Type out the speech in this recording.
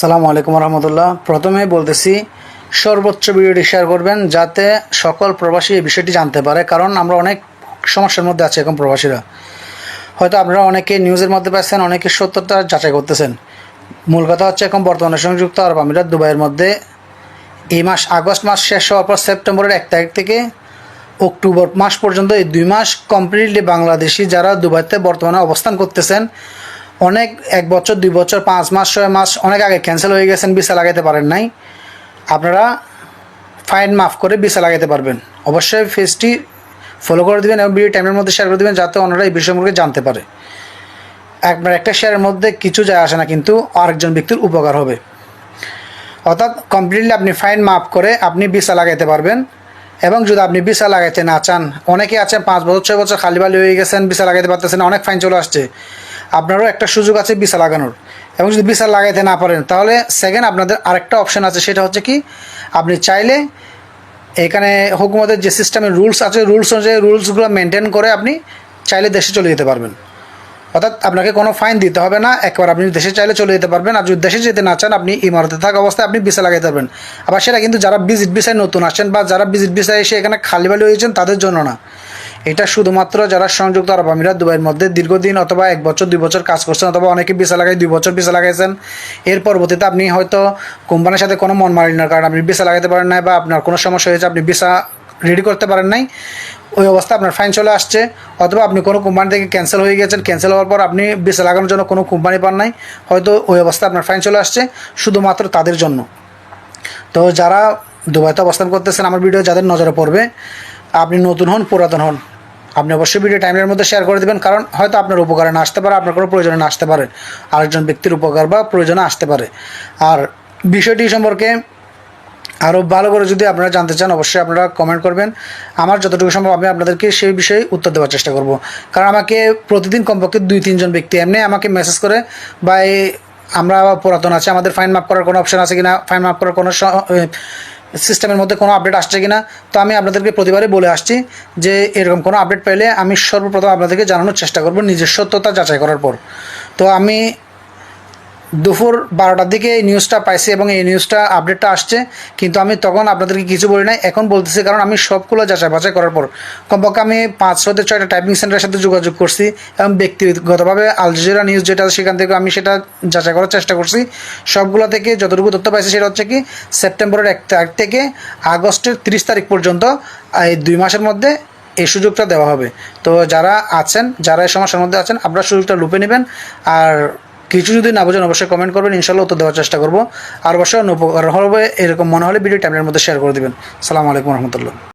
সালামু আলাইকুম রহমতুল্লাহ। প্রথমে বলতেছি, সর্বোচ্চ ভিডিওটি শেয়ার করবেন যাতে সকল প্রবাসী এই বিষয়টি জানতে পারে, কারণ আমরা অনেক সমস্যার মধ্যে আছি এখন প্রবাসীরা। হয়তো আপনারা অনেকে নিউজের মধ্যে পাচ্ছেন, অনেকে সত্যতা যাচাই করতেছেন। মূল কথা হচ্ছে এখন বর্তমানে সংযুক্ত আরব আমিরাত দুবাইয়ের মধ্যে এই মাস আগস্ট মাস শেষ হওয়ার পর সেপ্টেম্বরের এক তারিখ থেকে অক্টোবর মাস পর্যন্ত এই দুই মাস কমপ্লিটলি বাংলাদেশি যারা দুবাইতে বর্তমানে অবস্থান করতেছেন অনেক এক বছর, দুই বছর, পাঁচ মাস, ছয় মাস, অনেক আগে ক্যান্সেল হয়ে গেছেন ভিসা লাগাইতে পারেন নাই। আপনারা ফাইন মাফ করে ভিসা লাগাইতে পারবেন। অবশ্যই ফেসটি ফলো করে দেবেন এবং ভিডিও টাইমের মধ্যে শেয়ার করে দেবেন, যাতে ওনারা এই বিষয় সম্পর্কে জানতে পারে। একবার একটা শেয়ারের মধ্যে কিছু যায় আসে না, কিন্তু আরেকজন ব্যক্তির উপকার হবে। অর্থাৎ কমপ্লিটলি আপনি ফাইন মাফ করে আপনি ভিসা লাগাইতে পারবেন এবং যদি আপনি ভিসা লাগাইতে না চান, অনেকে আছেন পাঁচ বছর, ছয় বছর খালি বালি হয়ে গেছেন ভিসা লাগাইতে পারতেছেন অনেক ফাইন চলে আসছে। আপনারও একটা সুযোগ আছে ভিসা লাগানোর। এবং যদি ভিসা লাগাইতে না পারেন, তাহলে সেকেন্ড আপনাদের আরেকটা অপশান আছে, সেটা হচ্ছে কি, আপনি চাইলে এখানে হুকুমতের যে সিস্টেমের রুলস আছে রুলস অনুযায়ী রুলসগুলো মেনটেন করে আপনি চাইলে দেশে চলে যেতে পারবেন। অর্থাৎ আপনাকে কোনো ফাইন দিতে হবে না, একবার আপনি দেশে চাইলে চলে যেতে পারবেন, আর যদি দেশে যেতে না চান, আপনি ইমারতে থাকা অবস্থায় আপনি ভিসা লাগাইতে পারবেন। আবার সেটা কিন্তু যারা ভিজিট ভিসায় নতুন আসছেন বা যারা ভিজিট ভিসায় এসে এখানে খালি বালি হয়েছেন, তাদের জন্য না। এটা শুধুমাত্র যারা সংযুক্ত আরব আমিরাত দুবাইয়ের মধ্যে দীর্ঘদিন অথবা এক বছর, দুই বছর কাজ করছেন অথবা অনেকে ভিসা লাগাই দুই বছর ভিসা লাগাইছেন। এর পরবর্তীতে আপনি হয়তো কোম্পানির সাথে কোনো মন মারিনার কারণে আপনি ভিসা লাগাতে পারেন নাই বা আপনার কোনো সমস্যা হয়েছে, আপনি ভিসা রেডি করতে পারেন নাই। ওই অবস্থা আপনার ফাইন চলে আসছে, অথবা আপনি কোনো কোম্পানি থেকে ক্যান্সেল হয়ে গেছেন ক্যান্সেল হওয়ার পর আপনি ভিসা লাগানোর জন্য কোনো কোম্পানি পান নাই, হয়তো ওই অবস্থা আপনার ফাইন চলে আসছে, শুধুমাত্র তাদের জন্য। তো যারা দুবাইতে অবস্থান করতেছেন, আমার ভিডিও যাদের নজরে পড়বে, আপনি নতুন হন, পুরাতন হন। আপনি অবশ্যই ভিডিও টাইমের মধ্যে শেয়ার করে দেবেন, কারণ হয়তো আপনার উপকারে না আসতে পারে, আপনার কোনো প্রয়োজনে না আসতে পারে। আরেকজন ব্যক্তির উপকার বা প্রয়োজনে আসতে পারে। আর বিষয়টি সম্পর্কে আরও ভালো করে যদি আপনারা জানতে চান, অবশ্যই আপনারা কমেন্ট করবেন। আমার যতটুকু সম্ভব আমি আপনাদেরকে সেই বিষয়ে উত্তর দেওয়ার চেষ্টা করব। কারণ আমাকে প্রতিদিন কমপক্ষে দুই, তিনজন ব্যক্তি এমনি আমাকে মেসেজ করে বা আমরা পুরাতন আছে, আমাদের ফাইন মাপ করার কোনো অপশন আছে কিনা? ফাইন মাপ করার কোনো সিস্টেমের মধ্যে কোনো আপডেট আসছে কি না তো আমি আপনাদেরকে প্রতিবারে বলে আসছি যে এরকম কোনো আপডেট পেলে আমি সর্বপ্রথম আপনাদেরকে জানানোর চেষ্টা করব নিজের সত্যতা যাচাই করার পর। তো আমি দুপুর বারোটার দিকে এই নিউজটা পাইছি এবং এই নিউজটা আপডেটটা আসছে। কিন্তু আমি তখন আপনাদেরকে কিছু বলি নাই, এখন বলতেছি কারণ আমি সবগুলো যাচাই বাছাই করার পর কমপক্ষে আমি পাঁচ ছয়তে ছয়টা টাইপিং সেন্টারের সাথে যোগাযোগ করছি এবং ব্যক্তিগতভাবে আল জাজিরা নিউজ যেটা সেখান থেকে আমি সেটা যাচাই করার চেষ্টা করছি। সবগুলো থেকে যতটুকু তথ্য পাইছি সেটা হচ্ছে কি, সেপ্টেম্বরের এক তারিখ থেকে আগস্টের তিরিশ তারিখ পর্যন্ত এই দুই মাসের মধ্যে এই সুযোগটা দেওয়া হবে। তো যারা আছেন, যারা এই সমস্যার মধ্যে আছেন, আপনারা সুযোগটা লুপে নেবেন। আর কিছু যদি না বোঝেন, অবশ্যই কমেন্ট করবেন, ইনশাল্লাহ উত্তর দেওয়ার চেষ্টা করব। আর অবশ্যই উপকার হবে এরকম মনে হলে ভিডিও টাইমের মধ্যে শেয়ার করে দেবেন। সালামু আলাইকুম রহমতুল্লাহ।